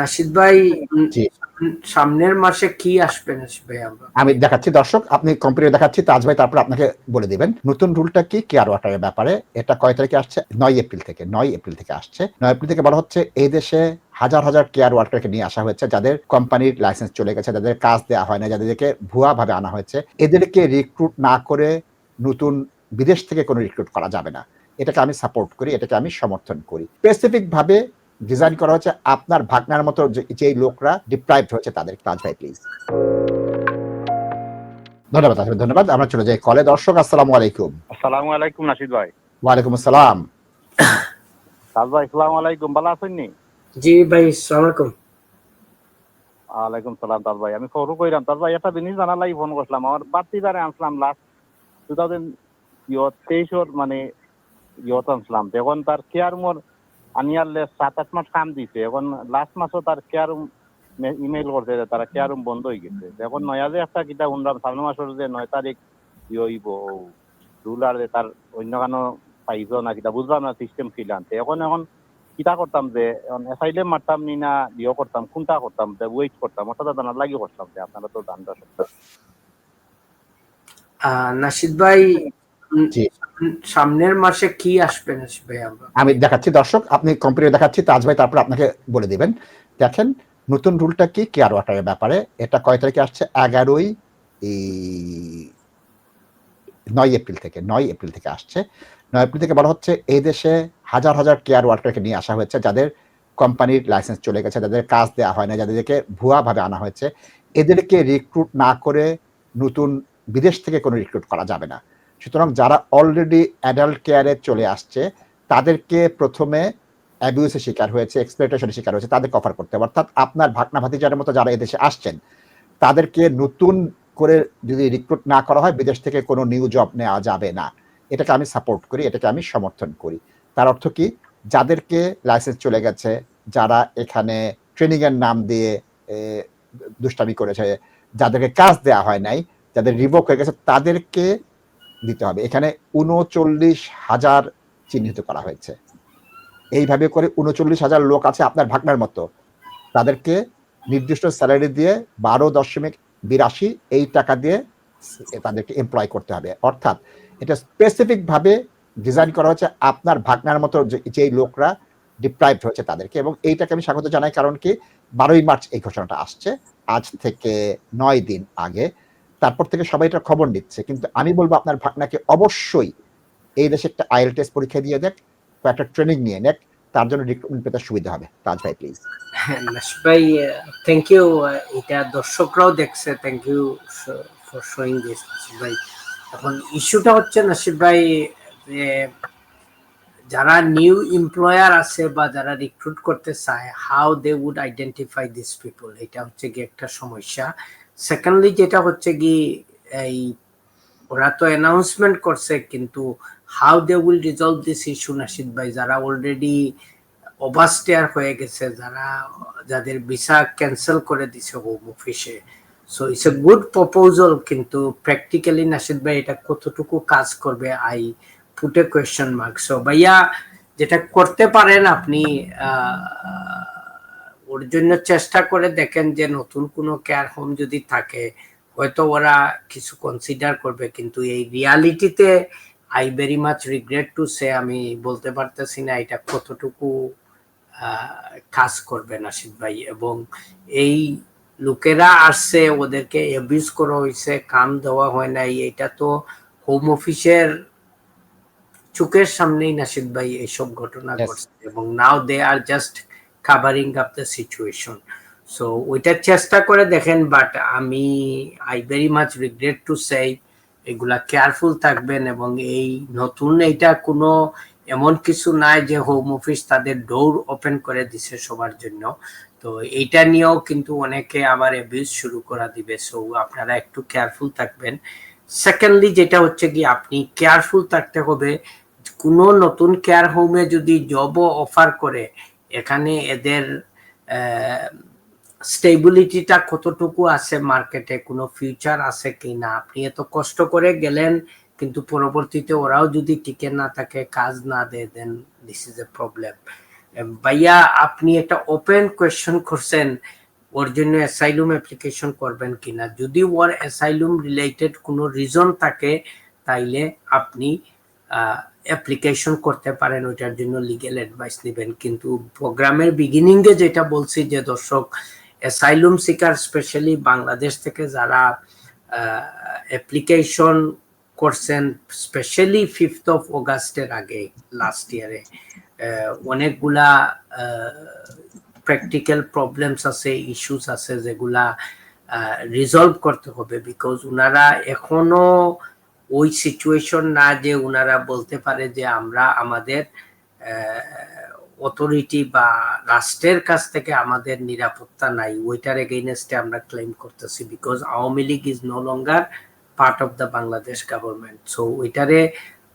নাশিদ ভাই সামনের মাসে কি আসবে নাশিদ ভাই আমি দেখাচ্ছি দর্শক আপনি কম্পিউটার দেখাচ্ছি তাজ ভাই তারপর আপনাকে বলে দিবেন। নতুন রুলটা কি? কেয়ার ওয়াটারের ব্যাপারে? এটা কয় তারিখে আসছে? নয় এপ্রিল থেকে নয় এপ্রিল থেকে আসছে। নয় এপ্রিল থেকে বলা হচ্ছে এই দেশে হাজার হাজার কেয়ার ওয়াটারকে নিয়ে আসা হয়েছে যাদের কোম্পানির লাইসেন্স চলে গেছে যাদের কাজ দেওয়া হয় না যাদেরকে ভুয়া ভাবে আনা হয়েছে এদেরকে রিক্রুট না করে নতুন বিদেশ থেকে কোনো রিক্রুট করা যাবে না। এটাকে আমি সাপোর্ট করি এটাকে আমি সমর্থন করি। স্পেসিফিক ভাবে ডিজাইন করা হচ্ছে আপনার ভাগনার মতো যে- যেই লোকরা ডিপ্রাইভড হয়েছে তাদের তাজ ভাই প্লিজ ধন্যবাদ আসলে ধন্যবাদ। আমরা চলে যাই কলে দর্শক আসসালামু আলাইকুম। আসসালামু আলাইকুম নাসিদ ভাই। ওয়ালাইকুম আসসালাম। সাজ ভাই আসসালামু আলাইকুম ভালো আছেন নি? জি ভাই সালাম আলাইকুম। ওয়ালাইকুম সালাম তাজ ভাই। আমি খবর কইলাম তাজ ভাই একটা জিনিস জানার লাগি ফোন করছিলাম। আমার বাড়তি দ্বারে আনছিলাম লাস্ট টু থাউজেন্ড ইয়ত তেইশর মানে ইয়ত আনছিলাম। তো এখন তার কেয়ার মোর আনিয়ারলে সাত আট মাস কাম দিছে। এখন লাস্ট মাসও তার কেয়ার ইমেল করছে যে তারা কেয়ার রুম বন্ধ হয়ে গেছে। এখন নয়া যে একটা কিতা শুনলাম সামনে মাসের যে নয় তারিখ ই হইব রুলার যে তার অন্য কানো পাইছ না কিতা বুঝলাম না সিস্টেম খিলান এখন এখন কিতা করতাম যে অ্যাসাইলেম মারতাম নি না ইয়ে করতাম কোনটা করতাম যে ওয়েট করতাম তো জানার লাগি করতাম যে আপনারা তো জানতে আহ, নাশিদ ভাই। সামনের মাসে কি আসবে আমি দেখাচ্ছি, দর্শক, আপনি কম্পিউটার দেখাচ্ছি, তাজ ভাই তারপর আপনাকে বলে দিবেন। দেখেন, নতুন রুলটা কি? কেয়ার ওয়াটারের ব্যাপারে। এটা কয় তারিখে আসছে? এগারোই নয় এপ্রিল থেকে, নয় এপ্রিল থেকে আসছে। নয় এপ্রিল থেকে বলা হচ্ছে, এই দেশে হাজার হাজার কেয়ার ওয়ার্কারকে নিয়ে আসা হয়েছে, যাদের কোম্পানির লাইসেন্স চলে গেছে, যাদের কাজ দেওয়া হয় না, যাদেরকে ভুয়াভাবে আনা হয়েছে। এদেরকে রিক্রুট না করে নতুন, বিদেশ থেকে কোনো রিক্রুট করা যাবে না। সুতরাং যারা অলরেডি অ্যাডাল্ট কেয়ারে চলে আসছে, তাদেরকে প্রথমে অ্যাবিউসের শিকার হয়েছে এক্সপ্লোইটেশনের শিকার হয়েছে তাদেরকে অফার করতে হবে। অর্থাৎ আপনার ভাগনা ভাতিজার মতো যারা এদেশে আসছেন, তাদেরকে নতুন করে যদি রিক্রুট না করা হয়, বিদেশ থেকে কোনো নিউ জব নেওয়া যাবে না। এটাকে আমি সাপোর্ট করি, এটাকে আমি সমর্থন করি। তার অর্থ কি? যাদেরকে লাইসেন্স চলে গেছে, যারা এখানে ট্রেনিংয়ের নাম দিয়ে দুষ্টামি করেছে, যাদেরকে কাজ দেওয়া হয় নাই, যাদের রিভোক হয়ে গেছে, তাদেরকে দিতে হবে। এখানে উনচল্লিশ হাজার চিহ্নিত করা হয়েছে। এইভাবে করে উনচল্লিশ হাজার লোক আছে আপনার ভাগনার মতো। তাদেরকে নির্দিষ্ট স্যালারি দিয়ে বারো দশমিক বিরাশি এই টাকা দিয়ে তাদেরকে এমপ্লয় করতে হবে। অর্থাৎ এটা স্পেসিফিক ভাবে ডিজাইন করা হচ্ছে আপনার ভাগনার মতো যেই লোকরা ডিপ্রাইভড হয়েছে তাদেরকে। এবং এইটাকে আমি স্বাগত জানাই কারণ কি, বারোই মার্চ এই ঘোষণাটা আসছে। আজ থেকে নয় দিন আগে তারপর থেকে সবাই এটা খবর নিচ্ছে। কিন্তু আমি বলব আপনার ভাগনাকে অবশ্যই এই দেশে একটা আইএল টেস্ট পরীক্ষা দিয়ে দেখ বা একটা ট্রেনিং নিয়ে নেক তার জন্য রিক্রুটমেন্ট পেতে সুবিধা হবে। তাজ ভাই প্লিজ হ্যাঁ, ভাই থ্যাংক ইউ এটা দর্শকরাও দেখছে thank you for showing this ভাই। এখন ইস্যুটা হচ্ছে নাশিদ ভাই যে যারা নিউ এমপ্লয়ার আছে বা যারা রিক্রুট করতে চায় how they would identify this people এটা হচ্ছে কি একটা সমস্যা। সেকেন্ডলি যেটা হচ্ছে কি এই ওরা তো অ্যানাউন্সমেন্ট করছে কিন্তু how they will resolve this issue Nashid ভাই যারা অলরেডি ওভারস্টেয়ার হয়ে গেছে যারা যাদের ভিসা ক্যান্সেল করে দিছে home office so it's a good proposal কিন্তু প্র্যাকটিক্যালি নাশিদ ভাই এটা কতটুকু কাজ করবে আই পুটে কোয়েশ্চেন মার্ক সো ভাইয়া যেটা করতে পারেন আপনি আহ, ওর জন্য চেষ্টা করে দেখেন যে নতুন কোনো কেয়ার হোম যদি থাকে হয়তো ওরা কিছু কনসিডার করবে। কিন্তু এই রিয়ালিটিতে I very much regret to say আমি বলতে পারতেছি না এটা কতটুকু কাজ করবে নাসিদ ভাই। এবং এই লোকেরা আসছে ওদেরকে অ্যাবিউজ করা হয়েছে কাম দেওয়া হয় নাই। এটা তো হোম অফিসের চোখের সামনেই নাসিদ ভাই এইসব ঘটনা. ঘটছে। এবং now they are just covering up the situation so ওইটা চেষ্টা করে দেখেন বাট আমি I very much regret to say এগুলা কেয়ারফুল থাকবেন এবং এই নতুন এইটা কোনো এমন কিছু নাই যে হোম অফিস তাদের ডোর ওপেন করে দিছে সবার জন্য। তো এইটা নিয়েও কিন্তু অনেকে আবার অ্যাবিউজ শুরু করা দিবে। সো আপনারা একটু কেয়ারফুল থাকবেন। সেকেন্ডলি যেটা হচ্ছে কি, আপনি কেয়ারফুল থাকতে হবে। কোনো নতুন কেয়ার হোমে যদি জবও অফার করে এখানে এদের স্টেবিলিটিটা কতটুকু আছে মার্কেটে কোনো ফিউচার আছে কি না? আপনি এত কষ্ট করে গেলেন, কিন্তু পরবর্তীতে ওরাও যদি টিকে না থাকে, কাজ না দেয় then this is a problem ভাইয়া, আপনি একটা ওপেন কোয়েশ্চেন করছেন, ওর জন্য অ্যাসাইলুম অ্যাপ্লিকেশন করবেন কিনা? যদি ওর অ্যাসাইলুম রিলেটেড কোনো রিজন থাকে, তাইলে আপনি অ্যাপ্লিকেশন করতে পারেন, ওইটার জন্য লিগেল অ্যাডভাইস নেবেন। কিন্তু প্রোগ্রামের বিগিনিংয়ে যেটা বলছি যে দর্শক অ্যাসাইলুম সিকার স্পেশালি বাংলাদেশ থেকে যারা অ্যাপ্লিকেশন করছেন স্পেশালি ফিফথ অফ অগাস্টের আগে লাস্ট ইয়ারে অনেকগুলা প্র্যাকটিক্যাল প্রবলেমস আছে ইস্যুস আছে, যেগুলা রিজলভ করতে হবে। বিকজ ওনারা এখনও ওই সিচুয়েশন না যে ওনারা বলতে পারে যে আমরা আমাদের অথরিটি বা রাষ্ট্রের কাছ থেকে আমাদের নিরাপত্তা নাই, ওইটার এগেইনস্টে আমরা ক্লেম করতেছি because Awami League is no longer part of the Bangladesh government so ওইটারে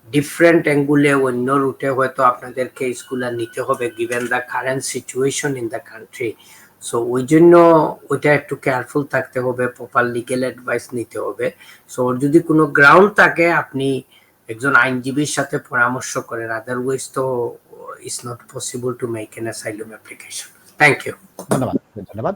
ডিফারেন্ট অ্যাঙ্গুলে অন্য রুটে হয়তো আপনাদের কেসগুলো নিতে হবে given the current situation in the country so ওই জন্য ওইটা একটু কেয়ারফুল থাকতে হবে প্রপার লিগেল অ্যাডভাইস নিতে হবে। সো ওর যদি কোনো গ্রাউন্ড থাকে, আপনি একজন আইনজীবীর সাথে পরামর্শ করেন। আদারওয়াইজ তো it's not possible to make an asylum application thank you ধন্যবাদ ধন্যবাদ।